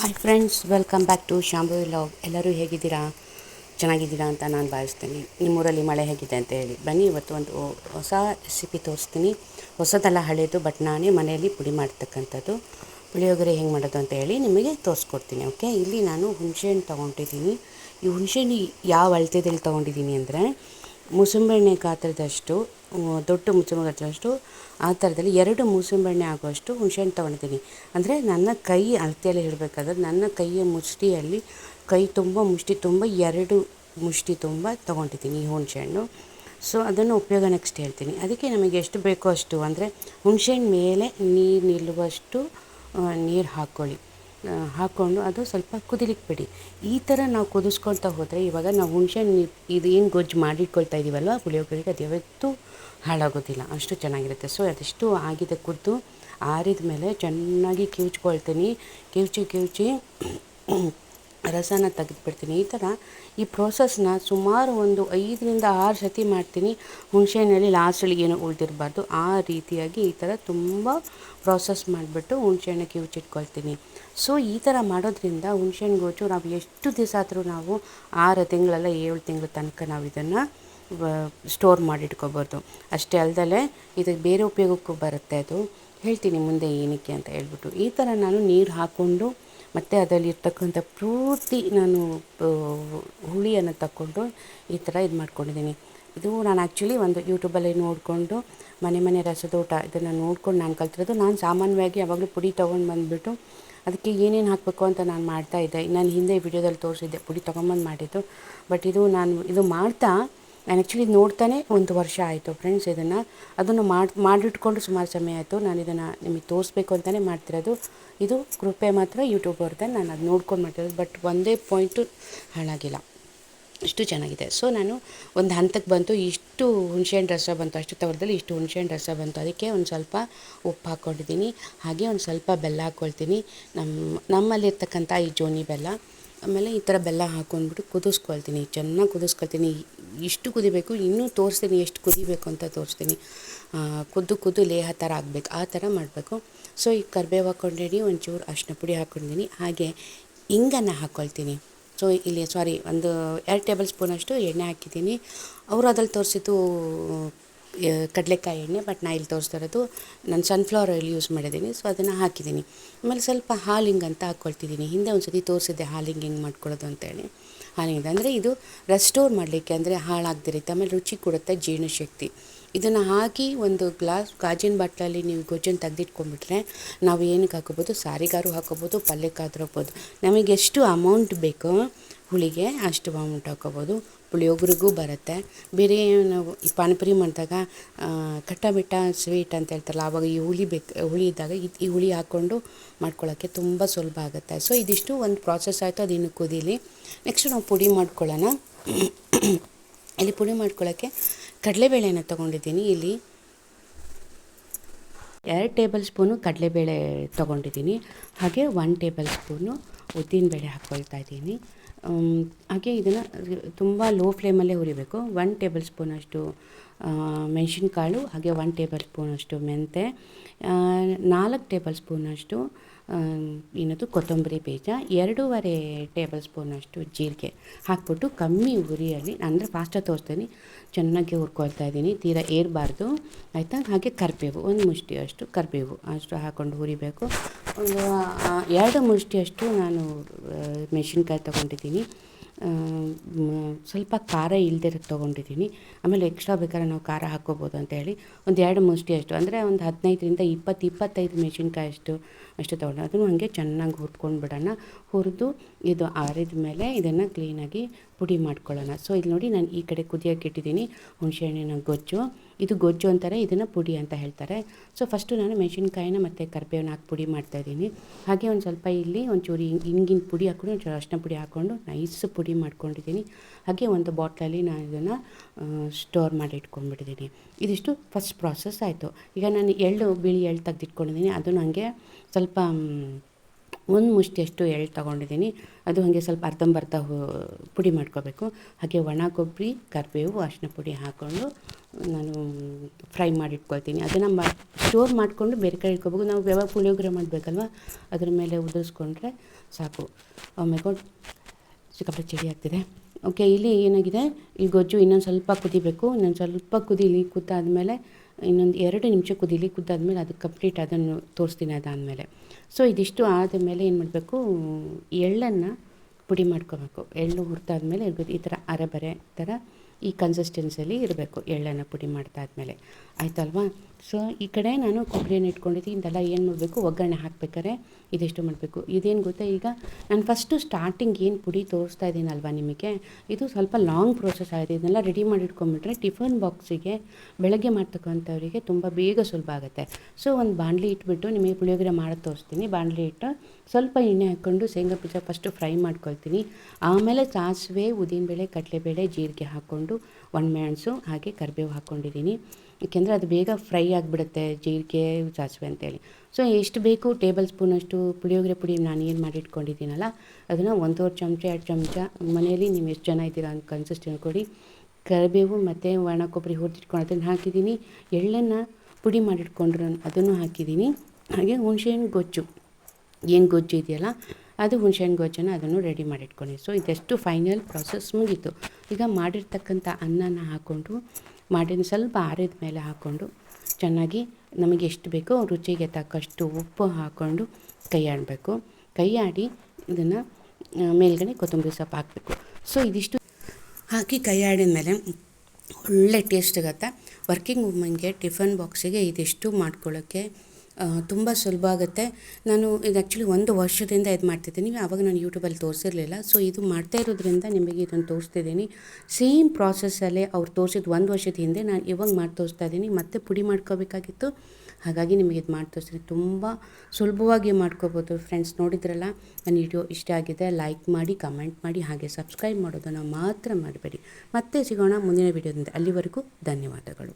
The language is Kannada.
Hi friends welcome back to Shambhu log ಎಲ್ಲರೂ ಹೇಗಿದ್ದೀರಾ? ಚೆನ್ನಾಗಿದ್ದೀರಾ ಅಂತ ನಾನು ಭಾವಿಸ್ತೀನಿ. ನಿಮ್ಮೂರಲ್ಲಿ ಮಳೆ ಹೇಗಿದೆ ಅಂತ ಹೇಳಿ. ಬನ್ನಿ, ಇವತ್ತು ಒಂದು ಹೊಸ ರೆಸಿಪಿ ತೋರಿಸ್ತೀನಿ. ಹೊಸದಲ್ಲ ಹಳೆಯದು ಬಟ್ ನಾನೇ ಮನೆಯಲ್ಲಿ ಪುಡಿ ಮಾಡ್ತಕ್ಕಂಥದ್ದು. ಪುಳಿಯೋಗರೆ ಹೆಂಗೆ ಮಾಡೋದು ಅಂತ ಹೇಳಿ ನಿಮಗೆ ತೋರಿಸ್ಕೊಡ್ತೀನಿ ಓಕೆ ಇಲ್ಲಿ ನಾನು ಹುಣಸೆಹಣ್ಣು ತೊಗೊಂಡಿದ್ದೀನಿ. ಈ ಹುಣಸೆಹಣ್ಣು ಯಾವ ಅಳತೆದಲ್ಲಿ ತೊಗೊಂಡಿದ್ದೀನಿ ಅಂದರೆ ಮುಸುಂಬೆಣ್ಣೆ ಗಾತ್ರದಷ್ಟು ದೊಡ್ಡ ಮುಸುಂಬೆ ಹಚ್ಚುವಷ್ಟು ಆ ಥರದಲ್ಲಿ ಎರಡು ಮೂಸಂಬೆಣ್ಣೆ ಆಗುವಷ್ಟು ಹುಣಸೆಹಣ್ಣು ತೊಗೊಳ್ತೀನಿ ಅಂದರೆ ನನ್ನ ಕೈ ಅಳತೆಯಲ್ಲಿ ಹೇಳಬೇಕಾದ್ರೆ ನನ್ನ ಕೈಯ ಮುಷ್ಟಿಯಲ್ಲಿ ಕೈ ತುಂಬ ಮುಷ್ಟಿ ತುಂಬ, ಎರಡು ಮುಷ್ಟಿ ತುಂಬ ತೊಗೊಂಡಿದ್ದೀನಿ ಈ ಹುಣಸೆಹಣ್ಣು. ಸೊ, ಅದನ್ನು ಉಪಯೋಗ ನೆಕ್ಸ್ಟ್ ಹೇಳ್ತೀನಿ. ಅದಕ್ಕೆ ನಮಗೆ ಎಷ್ಟು ಬೇಕೋ ಅಷ್ಟು, ಅಂದರೆ ಹುಣಸೆಹಣ್ಣು ಮೇಲೆ ನೀರು ನಿಲ್ಲುವಷ್ಟು ನೀರು ಹಾಕ್ಕೊಳ್ಳಿ. ಹಾಕ್ಕೊಂಡು ಅದು ಸ್ವಲ್ಪ ಕುದಿಲಿಕ್ಕೆ ಬಿಡಿ ಈ ಥರ ನಾವು ಕುದಿಸ್ಕೊಳ್ತಾ ಹೋದರೆ ಇವಾಗ ನಾವು ಹುಣಸೆ ಇದು ಏನು ಗೊಜ್ಜು ಮಾಡಿಟ್ಕೊಳ್ತಾ ಇದ್ದೀವಲ್ವ ಪುಳಿಯೋಗರೆಗೆ ಅದು ಯಾವತ್ತೂ ಹಾಳಾಗೋದಿಲ್ಲ. ಅಷ್ಟು ಚೆನ್ನಾಗಿರುತ್ತೆ. ಸೊ ಅದೆಷ್ಟು ಆಗಿದೆ ಕುದ್ದು ಆರಿದ ಮೇಲೆ ಚೆನ್ನಾಗಿ ಕಿವುಚ್ಕೊಳ್ತೀನಿ. ಕಿವುಚಿ ಕಿವುಚಿ ರಸನ ತೆಗೆದುಬಿಡ್ತೀನಿ. ಈ ಥರ ಈ ಪ್ರೋಸೆಸ್ನ ಸುಮಾರು ಒಂದು ಐದರಿಂದ ಆರು ಸತಿ ಮಾಡ್ತೀನಿ. ಹುಣಸೆಹಣ್ಣಲ್ಲಿ ಲಾಸ್ಟಲ್ಲಿ ಏನು ಉಳಿದಿರಬಾರ್ದು. ಆ ರೀತಿಯಾಗಿ ಈ ಥರ ತುಂಬ ಪ್ರೋಸೆಸ್ ಮಾಡಿಬಿಟ್ಟು ಹುಣಸೆಹಣ್ಣು ಕಿವುಚಿಟ್ಕೊಳ್ತೀನಿ ಸೊ ಈ ಥರ ಮಾಡೋದ್ರಿಂದ ಹುಣಸೆಹಣ್ಣು ಗೊಜ್ಜು ನಾವು ಎಷ್ಟು ದಿವಸ ಆದರೂ ನಾವು ಆರು ತಿಂಗಳಲ್ಲ ಏಳು ತಿಂಗಳ ತನಕ ನಾವು ಇದನ್ನು ಸ್ಟೋರ್ ಮಾಡಿಟ್ಕೋಬೋದು. ಅಷ್ಟೇ ಅಲ್ಲದೆ ಇದಕ್ಕೆ ಬೇರೆ ಉಪಯೋಗಕ್ಕೂ ಬರುತ್ತೆ ಅದು. ಹೇಳ್ತೀನಿ ಮುಂದೆ ಏನಕ್ಕೆ ಅಂತ ಹೇಳ್ಬಿಟ್ಟು. ಈ ಥರ ನಾನು ನೀರು ಹಾಕ್ಕೊಂಡು ಮತ್ತು ಅದರಲ್ಲಿರ್ತಕ್ಕಂಥ ಪೂರ್ತಿ ನಾನು ಹುಳಿಯನ್ನು ತಗೊಂಡು ಈ ಥರ ಇದು ಮಾಡ್ಕೊಂಡಿದ್ದೀನಿ. ಇದು ನಾನು ಆ್ಯಕ್ಚುಲಿ ಒಂದು ಯೂಟ್ಯೂಬಲ್ಲಿ ನೋಡಿಕೊಂಡು ಮನೆ ಮನೆ ರಸದೋಟ ಇದನ್ನು ನೋಡ್ಕೊಂಡು ನಾನು ಕಲ್ತಿರೋದು. ನಾನು ಸಾಮಾನ್ಯವಾಗಿ ಯಾವಾಗಲೂ ಪುಡಿ ತೊಗೊಂಡು ಬಂದುಬಿಟ್ಟು ಅದಕ್ಕೆ ಏನೇನು ಹಾಕಬೇಕು ಅಂತ ನಾನು ಮಾಡ್ತಾಯಿದ್ದೆ ನಾನು ಹಿಂದೆ ವಿಡಿಯೋದಲ್ಲಿ ತೋರಿಸಿದ್ದೆ, ಪುಡಿ ತೊಗೊಂಬಂದು ಮಾಡಿದ್ದು. ಬಟ್ ಇದು ನಾನು, ಇದು ಮಾಡ್ತಾ ನಾನು ಆ್ಯಕ್ಚುಲಿ ನೋಡ್ತಾನೆ ಒಂದು ವರ್ಷ ಆಯಿತು ಫ್ರೆಂಡ್ಸ್ ಇದನ್ನು. ಅದನ್ನು ಮಾಡಿ ಮಾಡಿಟ್ಕೊಂಡು ಸುಮಾರು ಸಮಯ ಆಯಿತು. ನಾನು ಇದನ್ನು ನಿಮಗೆ ತೋರಿಸ್ಬೇಕು ಅಂತಲೇ ಮಾಡ್ತಿರೋದು. ಇದು ಕೃಪೆ ಮಾತ್ರ ಯೂಟ್ಯೂಬ್ ಅವ್ರದ್ದು. ನಾನು ಅದು ನೋಡ್ಕೊಂಡು ಮಾಡ್ತಿರೋದು. ಬಟ್ ಒಂದೇ ಪಾಯಿಂಟು ಹಾಳಾಗಿಲ್ಲ. ಇಷ್ಟು ಚೆನ್ನಾಗಿದೆ. ಸೊ ನಾನು ಒಂದು ಹಂತಕ್ಕೆ ಬಂತು. ಇಷ್ಟು ಹುಣಸೆಹಣ್ಣು ರಸ ಬಂತು. ಅಷ್ಟು ತವರದಲ್ಲಿ ಇಷ್ಟು ಹುಣಸೆಹಣ್ಣು ರಸ ಬಂತು. ಅದಕ್ಕೆ ಒಂದು ಸ್ವಲ್ಪ ಉಪ್ಪು ಹಾಕ್ಕೊಂಡಿದ್ದೀನಿ ಹಾಗೆ ಒಂದು ಸ್ವಲ್ಪ ಬೆಲ್ಲ ಹಾಕ್ಕೊಳ್ತೀನಿ ನಮ್ಮ ನಮ್ಮಲ್ಲಿರ್ತಕ್ಕಂಥ ಈ ಜೋನಿ ಬೆಲ್ಲ. ಆಮೇಲೆ ಈ ಥರ ಬೆಲ್ಲ ಹಾಕೊಂಡ್ಬಿಟ್ಟು ಕುದಿಸ್ಕೊಳ್ತೀನಿ. ಚೆನ್ನಾಗಿ ಕುದಿಸ್ಕೊಳ್ತೀನಿ. ಇಷ್ಟು ಕುದಿಬೇಕು, ಇನ್ನೂ ತೋರಿಸ್ತೀನಿ ಎಷ್ಟು ಕುದಿಬೇಕು ಅಂತ ತೋರಿಸ್ತೀನಿ. ಕುದ್ದು ಕುದ್ದು ಲೇಹ ಥರ ಆಗಬೇಕು. ಆ ಥರ ಮಾಡಬೇಕು. ಸೊ, ಈ ಕರಿಬೇವು ಹಾಕ್ಕೊಂಡಿನಿ ಒಂಚೂರು ಅರಿಶಿನ ಪುಡಿ ಹಾಕ್ಕೊಂಡಿದ್ದೀನಿ ಹಾಗೆ ಇಂಗನ್ನು ಹಾಕ್ಕೊಳ್ತೀನಿ ಸೊ, ಇಲ್ಲಿ ಸಾರಿ ಒಂದು ಎರಡು ಟೇಬಲ್ ಸ್ಪೂನಷ್ಟು ಎಣ್ಣೆ ಹಾಕಿದ್ದೀನಿ. ಅವರು ಅದ್ರಲ್ಲಿ ತೋರಿಸಿದ್ದು ಕಡಲೆಕಾಯಿ ಎಣ್ಣೆ ಬಟ್ ನಾ ಇಲ್ಲಿ ತೋರಿಸ್ತಾ ಇರೋದು ನಾನು ಸನ್ಫ್ಲವರ್ ಆಯಿಲ್ ಯೂಸ್ ಮಾಡಿದ್ದೀನಿ ಸೊ ಅದನ್ನು ಹಾಕಿದ್ದೀನಿ. ಆಮೇಲೆ ಸ್ವಲ್ಪ ಹಾಲಿಂಗ್ ಅಂತ ಹಾಕ್ಕೊಳ್ತಿದ್ದೀನಿ ಹಿಂದೆ ಒಂದು ಸತಿ ತೋರಿಸಿದ್ದೆ ಹಾಲಿಂಗ್ ಹೆಂಗೆ ಮಾಡ್ಕೊಳ್ಳೋದು ಅಂತೇಳಿ. ಹಾಲಿಂಗ್ ಅಂದರೆ ಇದು ರೆಸ್ಟೋರ್ ಮಾಡಲಿಕ್ಕೆ ಅಂದರೆ ಹಾಳಾಗ್ದಿರುತ್ತೆ, ಆಮೇಲೆ ರುಚಿ ಕೊಡುತ್ತೆ ಜೀರ್ಣಶಕ್ತಿ. ಇದನ್ನು ಹಾಕಿ ಒಂದು ಗ್ಲಾಸ್ ಗಾಜಿನ ಬಾಟ್ಲಲ್ಲಿ ನೀವು ಗೊಜ್ಜನ್ನು ತೆಗೆದಿಟ್ಕೊಂಡ್ಬಿಟ್ರೆ ನಾವು ಏನಕ್ಕೆ ಹಾಕೋಬೋದು? ಸಾರಿಗಾರು ಹಾಕೋಬೋದು ಪಲ್ಯಕ್ಕಾದ್ರೂ ಹಾಕ್ಬೋದು. ನಮಗೆ ಎಷ್ಟು ಅಮೌಂಟ್ ಬೇಕೋ ಹುಳಿಗೆ ಅಷ್ಟು ಅಮೌಂಟ್ ಹಾಕೋಬೋದು. ಪುಳಿಯೋಗರೆಗೂ ಬರುತ್ತೆ. ಬೇರೆ ನಾವು ಈ ಪಾನಿಪುರಿ ಮಾಡಿದಾಗ ಕಟ್ಟ ಸ್ವೀಟ್ ಅಂತ ಹೇಳ್ತಾರಲ್ಲ, ಆವಾಗ ಈ ಹುಳಿ ಬೇಕು, ಹುಳಿ ಇದ್ದಾಗ ಈ ಹುಳಿ ಹಾಕ್ಕೊಂಡು ಮಾಡ್ಕೊಳ್ಳೋಕ್ಕೆ ತುಂಬ ಸುಲಭ ಆಗುತ್ತೆ. ಸೊ ಇದಿಷ್ಟು ಒಂದು ಪ್ರಾಸೆಸ್ ಆಯಿತು ಅದು ಇನ್ನು ಕುದೀಲಿ. ನೆಕ್ಸ್ಟ್ ನಾವು ಪುಡಿ ಮಾಡ್ಕೊಳ್ಳೋಣ. ಇಲ್ಲಿ ಪುಡಿ ಮಾಡ್ಕೊಳ್ಳೋಕ್ಕೆ ಕಡಲೆಬೇಳೆನ ತೊಗೊಂಡಿದ್ದೀನಿ. ಇಲ್ಲಿ ಎರಡು ಟೇಬಲ್ ಸ್ಪೂನು ಕಡಲೆಬೇಳೆ ತೊಗೊಂಡಿದ್ದೀನಿ. ಹಾಗೆ ಒನ್ ಟೇಬಲ್ ಸ್ಪೂನು ಉದ್ದಿನಬೇಳೆ ಹಾಕ್ಕೊಳ್ತಾ ಇದ್ದೀನಿ. ಹಾಗೆ ಇದನ್ನು ತುಂಬ ಲೋ ಫ್ಲೇಮಲ್ಲೇ ಹುರಿಬೇಕು. ಒನ್ ಟೇಬಲ್ ಸ್ಪೂನಷ್ಟು ಮೆಣಸಿನ್ಕಾಳು, ಹಾಗೆ ಒನ್ ಟೇಬಲ್ ಸ್ಪೂನಷ್ಟು ಮೆಂತೆ ನಾಲ್ಕು ಟೇಬಲ್ ಸ್ಪೂನಷ್ಟು ಏನದು ಕೊತ್ತಂಬರಿ ಬೀಜ, ಎರಡೂವರೆ ಟೇಬಲ್ ಸ್ಪೂನಷ್ಟು ಜೀರಿಗೆ ಹಾಕ್ಬಿಟ್ಟು ಕಮ್ಮಿ ಉರಿಯಲ್ಲಿ, ಅಂದರೆ ಫಾಸ್ಟಾಗಿ ತೋರಿಸ್ತೀನಿ, ಚೆನ್ನಾಗಿ ಹುರ್ಕೊಳ್ತಾ ಇದ್ದೀನಿ, ತೀರಾ ಏರಬಾರ್ದು, ಆಯಿತಾ? ಹಾಗೆ ಕರಿಬೇವು, ಒಂದು ಮುಷ್ಟಿಯಷ್ಟು ಕರಿಬೇವು ಅಷ್ಟು ಹಾಕ್ಕೊಂಡು ಹುರಿಬೇಕು. ಒಂದು ಎರಡು ಮುಷ್ಟಿಯಷ್ಟು ನಾನು ಮೆಣಸಿನ್ಕಾಯಿ ತೊಗೊಂಡಿದ್ದೀನಿ. ಸ್ವಲ್ಪ ಖಾರ ಇಲ್ದಿರೋದು ತೊಗೊಂಡಿದ್ದೀನಿ. ಆಮೇಲೆ ಎಕ್ಸ್ಟ್ರಾ ಬೇಕಾದ್ರೆ ನಾವು ಖಾರ ಹಾಕ್ಕೋಬೋದು ಅಂತ ಹೇಳಿ ಒಂದು ಎರಡು ಮುಷ್ಟಿ ಅಷ್ಟು, ಅಂದರೆ ಒಂದು ಹದಿನೈದರಿಂದ ಇಪ್ಪತ್ತು, ಇಪ್ಪತ್ತೈದು ಮೆಣಸಿನ್ಕಾಯಿ ಅಷ್ಟು ಅಷ್ಟು ತೊಗೊಂಡು ಅದನ್ನು ಹಾಗೆ ಚೆನ್ನಾಗಿ ಹುರ್ಕೊಂಡು ಬಿಡೋಣ. ಹುರಿದು ಇದು ಆರಿದ ಮೇಲೆ ಇದನ್ನು ಕ್ಲೀನಾಗಿ ಪುಡಿ ಮಾಡ್ಕೊಳ್ಳೋಣ. ಸೊ ಇಲ್ಲಿ ನೋಡಿ ನಾನು ಈ ಕಡೆ ಕುದಿಯೋಕೆ ಇಟ್ಟಿದ್ದೀನಿ. ಹುಣಸೆಹಣ್ಣಿನ ಗೊಜ್ಜು. ಇದು ಗೊಜ್ಜು ಅಂತಾರೆ, ಇದನ್ನು ಪುಡಿ ಅಂತ ಹೇಳ್ತಾರೆ. ಸೊ ಫಸ್ಟು ನಾನು ಮೆಣಸಿನ್ಕಾಯಿನ ಮತ್ತು ಕರಿಬೇವನ್ನ ಹಾಕಿ ಪುಡಿ ಮಾಡ್ತಾಯಿದ್ದೀನಿ ಹಾಗೆ ಒಂದು ಸ್ವಲ್ಪ ಇಲ್ಲಿ ಒಂಚೂರು ಹಿಂಗಿನ ಪುಡಿ ಹಾಕ್ಕೊಂಡು ಒಂಚೂರು ಅರಿಶಿನ ಪುಡಿ ಹಾಕ್ಕೊಂಡು ನೈಸ್ ಪುಡಿ ಮಾಡ್ಕೊಂಡಿದ್ದೀನಿ. ಹಾಗೆ ಒಂದು ಬಾಟ್ಲಲ್ಲಿ ನಾನು ಇದನ್ನು ಸ್ಟೋರ್ ಮಾಡಿ ಇಟ್ಕೊಂಡ್ಬಿಟ್ಟಿದ್ದೀನಿ. ಇದಿಷ್ಟು ಫಸ್ಟ್ ಪ್ರಾಸೆಸ್ ಆಯಿತು. ಈಗ ನಾನು ಎಳ್ಳು, ಬಿಳಿ ಎಳ್ಳು ತೆಗೆದಿಟ್ಕೊಂಡಿದ್ದೀನಿ. ಅದು ನನಗೆ ಸ್ವಲ್ಪ ಒಂದು ಮುಷ್ಟಿಯಷ್ಟು ಎಳ್ಳು ತೊಗೊಂಡಿದ್ದೀನಿ. ಅದು ಹಾಗೆ ಸ್ವಲ್ಪ ಅರ್ಧಂಬರ್ಧ ಪುಡಿ ಮಾಡ್ಕೋಬೇಕು. ಹಾಗೆ ಒಣ ಕೊಬ್ಬರಿ, ಕರಿಬೇವು ಅರಿಶಿನ ಪುಡಿ ಹಾಕ್ಕೊಂಡು ನಾನು ಫ್ರೈ ಮಾಡಿಟ್ಕೊಳ್ತೀನಿ. ಅದನ್ನು ಮಾ, ಸ್ಟೋರ್ ಮಾಡಿಕೊಂಡು ಬೇರೆ ಕಡೆ ಇಟ್ಕೋಬೇಕು. ನಾವು ಯಾವಾಗ ಪುಳಿಯೋಗರೆ ಮಾಡಬೇಕಲ್ವ? ಅದ್ರ ಮೇಲೆ ಉದುರಿಸ್ಕೊಂಡ್ರೆ ಸಾಕು. ಆಮೇಲೆ ಸಿಕ್ಕಾಪಟ್ಟೆ ಚಳಿ ಆಗ್ತಿದೆ. ಓಕೆ ಇಲ್ಲಿ ಏನಾಗಿದೆ? ಈ ಗೊಜ್ಜು ಇನ್ನೊಂದು ಸ್ವಲ್ಪ ಕುದಿಬೇಕು. ಇನ್ನೊಂದು ಸ್ವಲ್ಪ ಕುದೀಲಿ, ಕುದ್ದಾದ್ಮೇಲೆ ಇನ್ನೊಂದು ಎರಡು ನಿಮಿಷ ಕುದೀಲಿ, ಕುದ್ದಾದಮೇಲೆ ಅದು ಕಂಪ್ಲೀಟ್ ಅದನ್ನು ತೋರಿಸ್ತೀನಿ ಅದಾದಮೇಲೆ. ಸೊ ಇದಿಷ್ಟು ಆದಮೇಲೆ ಏನು ಮಾಡಬೇಕು? ಎಳ್ಳನ್ನು ಪುಡಿ ಮಾಡ್ಕೋಬೇಕು. ಎಳ್ಳು ಹುರಿದಾದ್ಮೇಲೆ ಈ ಥರ ಅರೆಬರೆ ಥರ ಈ ಕನ್ಸಿಸ್ಟೆನ್ಸಿಯಲ್ಲಿ ಇರಬೇಕು, ಎಳ್ಳನ್ನು ಪುಡಿ ಮಾಡ್ತಾದ್ಮೇಲೆ. ಆಯ್ತಲ್ವಾ? ಸೊ ಈ ಕಡೆ ನಾನು ಕೊಬ್ಬರಿಯನ್ನು ಇಟ್ಕೊಂಡಿದ್ದೀನಿ. ಇದೆಲ್ಲ ಏನು ಮಾಡಬೇಕು? ಒಗ್ಗರಣೆ ಹಾಕ್ಬೇಕಾರೆ ಇದೆಷ್ಟು ಮಾಡಬೇಕು. ಇದೇನು ಗೊತ್ತಾ ಈಗ? ನಾನು ಫಸ್ಟು ಸ್ಟಾರ್ಟಿಂಗ್ ಏನು ಪುಡಿ ತೋರಿಸ್ತಾ ಇದ್ದೀನಲ್ವ ನಿಮಗೆ? ಇದು ಸ್ವಲ್ಪ ಲಾಂಗ್ ಪ್ರೋಸೆಸ್ ಆಗಿದೆ. ಇದನ್ನೆಲ್ಲ ರೆಡಿ ಮಾಡಿ ಇಟ್ಕೊಂಡ್ಬಿಟ್ರೆ ಟಿಫನ್ ಬಾಕ್ಸಿಗೆ ಬೆಳಗ್ಗೆ ಮಾಡ್ತಕ್ಕಂಥವರಿಗೆ ತುಂಬ ಬೇಗ ಸುಲಭ ಆಗುತ್ತೆ. ಸೊ ಒಂದು ಬಾಣಲಿ ಇಟ್ಬಿಟ್ಟು ನಿಮಗೆ ಪುಳಿಯೋಗರೆ ಮಾಡಿ ತೋರಿಸ್ತೀನಿ. ಬಾಣಲಿ ಇಟ್ಟು ಸ್ವಲ್ಪ ಎಣ್ಣೆ ಹಾಕ್ಕೊಂಡು ಶೇಂಗಾ ಬೀಜ ಫಸ್ಟು ಫ್ರೈ ಮಾಡ್ಕೊಳ್ತೀನಿ. ಆಮೇಲೆ ಸಾಸಿವೆ, ಉದ್ದಿನಬೇಳೆ, ಕಡಲೆಬೇಳೆ, ಜೀರಿಗೆ ಹಾಕ್ಕೊಂಡು ಒಣಮೆಣಸು, ಹಾಗೆ ಕರಿಬೇವು ಹಾಕ್ಕೊಂಡಿದ್ದೀನಿ. ಏಕೆಂದರೆ ಅದು ಬೇಗ ಫ್ರೈ ಆಗಿಬಿಡುತ್ತೆ ಜೀರಿಗೆ, ಸಾಸಿವೆ ಅಂತೇಳಿ. ಸೊ ಎಷ್ಟು ಬೇಕು ಟೇಬಲ್ ಸ್ಪೂನಷ್ಟು ಪುಳಿಯೋಗರೆ ಪುಡಿ ನಾನು ಏನು ಮಾಡಿಟ್ಕೊಂಡಿದ್ದೀನಲ್ಲ, ಅದನ್ನು ಒಂದೂವರೆ ಚಮಚ, ಎರಡು ಚಮಚ, ಮನೆಯಲ್ಲಿ ನೀವು ಎಷ್ಟು ಜನ ಇದ್ದೀರಾ ಅಂತ ಕನ್ಸಿಸ್ಟ್ ಕೊಡಿ ಕರಿಬೇವು ಮತ್ತು ಒಣ ಕೊಬ್ಬರಿ ಹುರಿದಿಟ್ಕೊಂಡು ಅದನ್ನು ಹಾಕಿದ್ದೀನಿ. ಎಳ್ಳನ್ನು ಪುಡಿ ಮಾಡಿಟ್ಕೊಂಡ್ರು ಅದನ್ನು ಹಾಕಿದ್ದೀನಿ. ಹಾಗೆ ಹುಣಸೆಹಣ್ಣು ಗೊಜ್ಜು. ಏನು ಗೊಜ್ಜು ಇದೆಯಲ್ಲ, ಅದು ಹುಣಸೆಹಣ್ಣು ಗೊಜ್ಜನ್ನು ಅದನ್ನು ರೆಡಿ ಮಾಡಿಟ್ಕೊಂಡು. ಸೊ ಇದೆಷ್ಟು ಫೈನಲ್ ಪ್ರಾಸೆಸ್ ಮುಗೀತು. ಈಗ ಮಾಡಿರ್ತಕ್ಕಂಥ ಅನ್ನನ ಹಾಕ್ಕೊಂಡು ಮಾಡಿದ ಸ್ವಲ್ಪ ಆರಿದ ಮೇಲೆ ಹಾಕ್ಕೊಂಡು ಚೆನ್ನಾಗಿ ನಮಗೆ ಎಷ್ಟು ಬೇಕೋ ರುಚಿಗೆ ತಕ್ಕಷ್ಟು ಉಪ್ಪು ಹಾಕ್ಕೊಂಡು ಕೈ ಆಡಬೇಕು. ಕೈ ಆಡಿ ಇದನ್ನು ಮೇಲ್ಗಡೆ ಕೊತ್ತಂಬರಿ ಸೊಪ್ಪು ಹಾಕಬೇಕು. ಸೊ ಇದಿಷ್ಟು ಹಾಕಿ ಕೈ ಆಡಿದ ಮೇಲೆ ಒಳ್ಳೆ ಟೇಸ್ಟ್ ಆಗುತ್ತೆ ವರ್ಕಿಂಗ್ ವುಮನ್ಗೆ ಟಿಫನ್ ಬಾಕ್ಸಿಗೆ ಇದಿಷ್ಟು ಮಾಡ್ಕೊಳ್ಳೋಕ್ಕೆ ತುಂಬ ಸುಲಭ ಆಗುತ್ತೆ. ನಾನು ಇದು ಆ್ಯಕ್ಚುಲಿ ಒಂದು ವರ್ಷದಿಂದ ಇದು ಮಾಡ್ತಿದ್ದೀನಿ. ಆವಾಗ ನಾನು ಯೂಟ್ಯೂಬಲ್ಲಿ ತೋರಿಸಿರಲಿಲ್ಲ. ಸೊ ಇದು ಮಾಡ್ತಾ ಇರೋದ್ರಿಂದ ನಿಮಗೆ ಇದನ್ನು ತೋರಿಸ್ತಿದ್ದೀನಿ. ಸೇಮ್ ಪ್ರಾಸೆಸ್ಸಲ್ಲೇ ಅವ್ರು ತೋರಿಸಿದ ಒಂದು ವರ್ಷದ ಹಿಂದೆ ನಾನು ಇವಾಗ ಮಾಡಿ ತೋರಿಸ್ತಾ ಇದ್ದೀನಿ. ಮತ್ತೆ ಪುಡಿ ಮಾಡ್ಕೋಬೇಕಾಗಿತ್ತು. ಹಾಗಾಗಿ ನಿಮಗೆ ಇದು ಮಾಡಿ ತೋರಿಸ್ತೀನಿ. ತುಂಬ ಸುಲಭವಾಗಿ ಮಾಡ್ಕೋಬೋದು ಫ್ರೆಂಡ್ಸ್ ನೋಡಿದ್ರಲ್ಲ, ನನ್ನ ವಿಡಿಯೋ ಇಷ್ಟ ಆಗಿದೆ. ಲೈಕ್ ಮಾಡಿ ಕಮೆಂಟ್ ಮಾಡಿ, ಹಾಗೆ ಸಬ್ಸ್ಕ್ರೈಬ್ ಮಾಡೋದನ್ನು ಮಾತ್ರ ಮಾಡಬೇಡಿ ಮತ್ತೆ ಸಿಗೋಣ ಮುಂದಿನ ವೀಡಿಯೋದಿಂದ ಅಲ್ಲಿವರೆಗೂ ಧನ್ಯವಾದಗಳು.